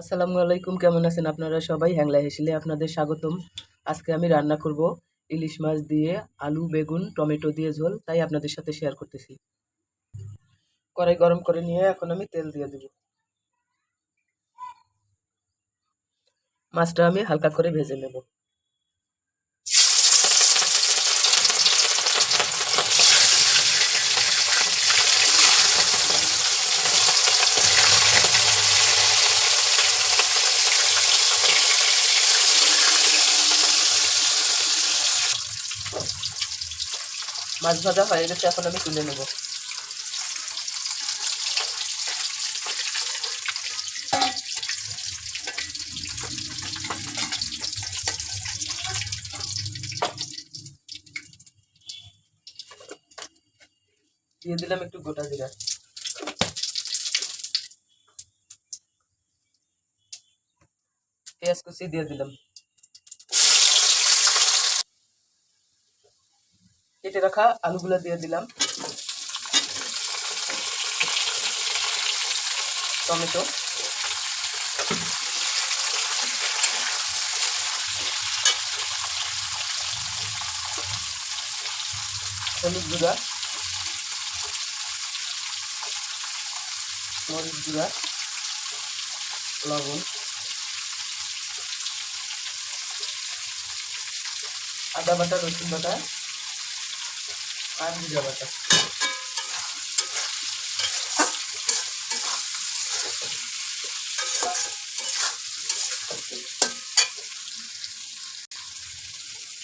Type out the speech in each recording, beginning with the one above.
আসসালামু আলাইকুম, কেমন আছেন আপনারা সবাই? হ্যাংলা হেসিলে আপনাদের স্বাগতম। আজকে আমি রান্না করব ইলিশ মাছ দিয়ে আলু, বেগুন, টমেটো দিয়ে ঝোল, তাই আপনাদের সাথে শেয়ার করতেছি। কড়াই গরম করে নিয়ে এখন আমি তেল দিয়ে দেব। মাছটা আমি হালকা করে ভেজে নেব। মাছ ভাজা হয়ে গেছে এখন আমি তুলে নেব। দিয়ে দিলাম একটু গোটা জিরা। পেঁয়াজ কুচি দিয়ে দিলাম। কেটে রাখা আলুগুলো দিয়ে দিলাম। টমেটো। হলুদ গুঁড়া। মরিচ গুঁড়া। লবণ। আদা বাটা, রসুন বাটা। আর জিরা বাটা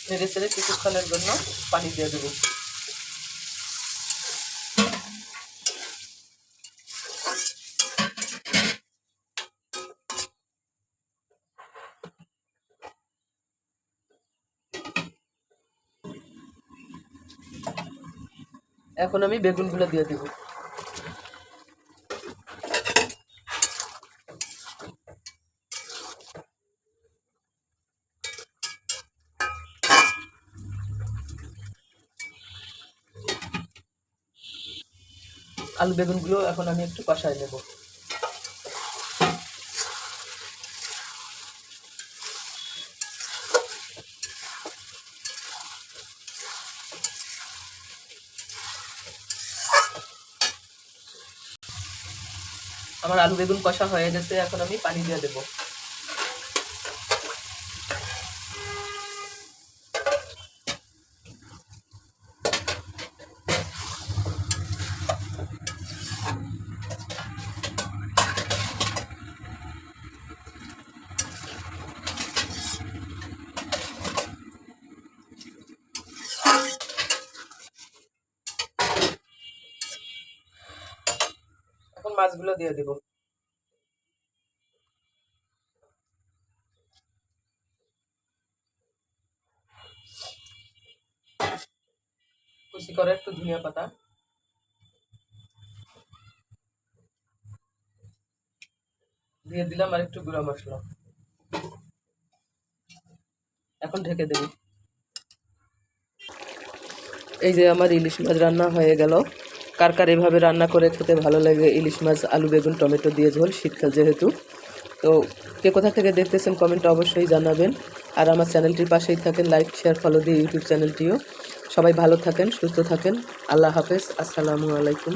নেড়ে চেড়ে কিছুক্ষণের জন্য পানি দিয়ে দেবো। এখন আমি বেগুনগুলো দিয়ে দেব। আলু বেগুনগুলো এখন আমি একটু কষায় নেব। আমার আলু বেগুন কষা হয়ে গেছে এখন আমি পানি দিয়ে দেবো। এখন মাছগুলো দিয়ে দেব। কুচি করে একটু ধনিয়া পাতা। দিয়ে দিলাম আর একটু গুঁড়া মশলা। এখন ঢেকে দেব। এই যে আমার ইলিশ মাছ রান্না হয়ে গেল। কার কার এভাবে রান্না করে খেতে ভালো লাগে? ইলিশ মাছ, আলু, বেগুন, টমেটো দিয়ে ঝোল, শীতকাল যেহেতু। তো কে কোথা থেকে দেখতেছেন কমেন্ট অবশ্যই জানাবেন। আর আমার চ্যানেলটির পাশেই থাকেন লাইক শেয়ার ফলো দিয়ে ইউটিউব চ্যানেলটিও। সবাই ভালো থাকেন, সুস্থ থাকেন। আল্লাহ হাফেজ, আসসালামু আলাইকুম।